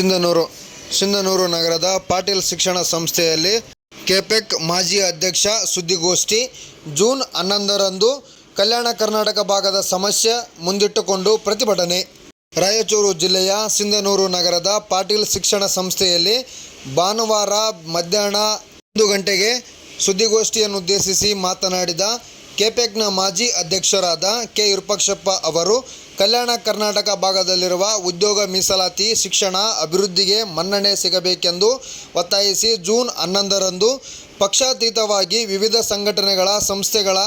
ಸಿಂಧನೂರು ಸಿಂಧನೂರು ನಗರದ ಪಾಟೀಲ್ ಶಿಕ್ಷಣ ಸಂಸ್ಥೆಯಲ್ಲಿ ಕೆಪೆಕ್ ಮಾಜಿ ಅಧ್ಯಕ್ಷ ಸುದ್ದಿಗೋಷ್ಠಿ ಜೂನ್ ಹನ್ನೊಂದರಂದು ಕಲ್ಯಾಣ ಕರ್ನಾಟಕ ಭಾಗದ ಸಮಸ್ಯೆ ಮುಂದಿಟ್ಟುಕೊಂಡು ಪ್ರತಿಭಟನೆ. ರಾಯಚೂರು ಜಿಲ್ಲೆಯ ಸಿಂಧನೂರು ನಗರದ ಪಾಟೀಲ್ ಶಿಕ್ಷಣ ಸಂಸ್ಥೆಯಲ್ಲಿ ಭಾನುವಾರ ಮಧ್ಯಾಹ್ನ ಒಂದು ಗಂಟೆಗೆ ಸುದ್ದಿಗೋಷ್ಠಿಯನ್ನುದ್ದೇಶಿಸಿ ಮಾತನಾಡಿದ ಕೆಪೆಕ್ನ ಮಾಜಿ ಅಧ್ಯಕ್ಷರಾದ ಕೆ ವಿರೂಪಾಕ್ಷಪ್ಪ ಅವರು ಕಲ್ಯಾಣ ಕರ್ನಾಟಕ ಭಾಗದಲ್ಲಿರುವ ಉದ್ಯೋಗ ಮೀಸಲಾತಿ, ಶಿಕ್ಷಣ ಅಭಿವೃದ್ಧಿಗೆ ಮನ್ನಣೆ ಸಿಗಬೇಕೆಂದು ಒತ್ತಾಯಿಸಿ ಜೂನ್ ಹನ್ನೊಂದರಂದು ಪಕ್ಷಾತೀತವಾಗಿ ವಿವಿಧ ಸಂಘಟನೆಗಳ ಸಂಸ್ಥೆಗಳ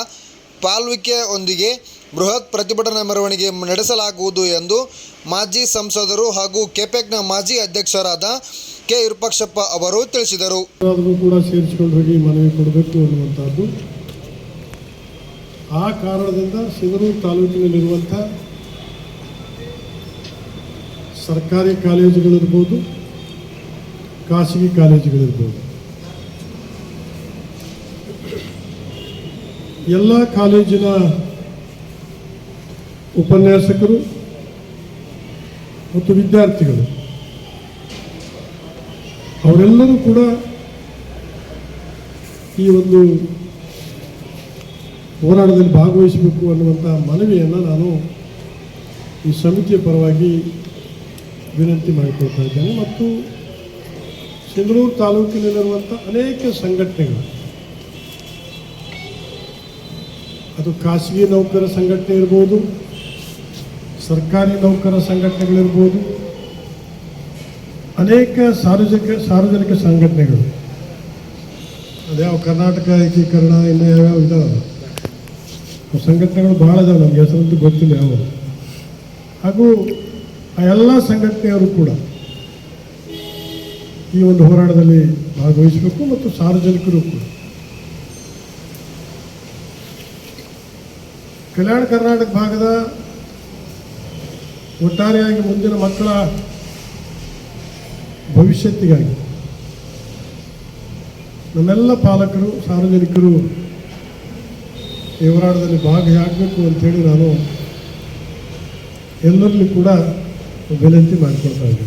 ಪಾಲ್ವಿಕೆಯೊಂದಿಗೆ ಬೃಹತ್ ಪ್ರತಿಭಟನಾ ಮೆರವಣಿಗೆ ನಡೆಸಲಾಗುವುದು ಎಂದು ಮಾಜಿ ಸಂಸದರು ಹಾಗೂ ಕೆಪೆಕ್ನ ಮಾಜಿ ಅಧ್ಯಕ್ಷರಾದ ಕೆ ವಿರೂಪಾಕ್ಷಪ್ಪ ಅವರು ತಿಳಿಸಿದರು. ಆ ಕಾರಣದಿಂದ ಸಿಗರೂರು ತಾಲೂಕಿನಲ್ಲಿರುವಂಥ ಸರ್ಕಾರಿ ಕಾಲೇಜುಗಳಿರ್ಬೋದು, ಖಾಸಗಿ ಕಾಲೇಜುಗಳಿರ್ಬೋದು. ಎಲ್ಲ ಕಾಲೇಜಿನ ಉಪನ್ಯಾಸಕರು ಮತ್ತು ವಿದ್ಯಾರ್ಥಿಗಳು, ಅವರೆಲ್ಲರೂ ಕೂಡ ಈ ಒಂದು ಹೋರಾಟದಲ್ಲಿ ಭಾಗವಹಿಸಬೇಕು ಅನ್ನುವಂಥ ಮನವಿಯನ್ನು ನಾನು ಈ ಸಮಿತಿಯ ಪರವಾಗಿ ವಿನಂತಿ ಮಾಡಿಕೊಳ್ತಾ ಇದ್ದೇನೆ. ಮತ್ತು ಸಿಂಧನೂರು ತಾಲೂಕಿನಲ್ಲಿರುವಂಥ ಅನೇಕ ಸಂಘಟನೆಗಳು, ಅದು ಖಾಸಗಿ ನೌಕರ ಸಂಘಟನೆ ಇರ್ಬೋದು, ಸರ್ಕಾರಿ ನೌಕರ ಸಂಘಟನೆಗಳಿರ್ಬೋದು, ಅನೇಕ ಸಾರ್ವಜನಿಕ ಸಾರ್ವಜನಿಕ ಸಂಘಟನೆಗಳು. ಅದ್ಯಾವ ಕರ್ನಾಟಕ ಏಕೀಕರಣ, ಇನ್ನು ಯಾವ್ಯಾವ ಇದಾವೆ? ಸಂಘಟನೆಗಳು ಭಾಳ ಇದಾವೆ, ನಮ್ಗೆ ಹೆಸರಂತೂ ಗೊತ್ತಿಲ್ಲ ಯಾವ ಹಾಗೂ ಆ ಎಲ್ಲ ಸಂಘಟನೆಯವರು ಕೂಡ ಈ ಒಂದು ಹೋರಾಟದಲ್ಲಿ ಭಾಗವಹಿಸಬೇಕು ಮತ್ತು ಸಾರ್ವಜನಿಕರು ಕೂಡ. ಕಲ್ಯಾಣ ಕರ್ನಾಟಕ ಭಾಗದ ಒಟ್ಟಾರೆಯಾಗಿ ಮುಂದಿನ ಮಕ್ಕಳ ಭವಿಷ್ಯತ್ತಿಗಾಗಿ ನಮ್ಮೆಲ್ಲ ಪಾಲಕರು, ಸಾರ್ವಜನಿಕರು ಈ ಹೋರಾಟದಲ್ಲಿ ಭಾಗಿಯಾಗಬೇಕು ಅಂತೇಳಿ ನಾನು ಎಲ್ಲರಲ್ಲಿ ಕೂಡ ವಿನಂತಿ ಮಾಡಿಕೊಳ್ತಾ ಇದ್ದೀನಿ.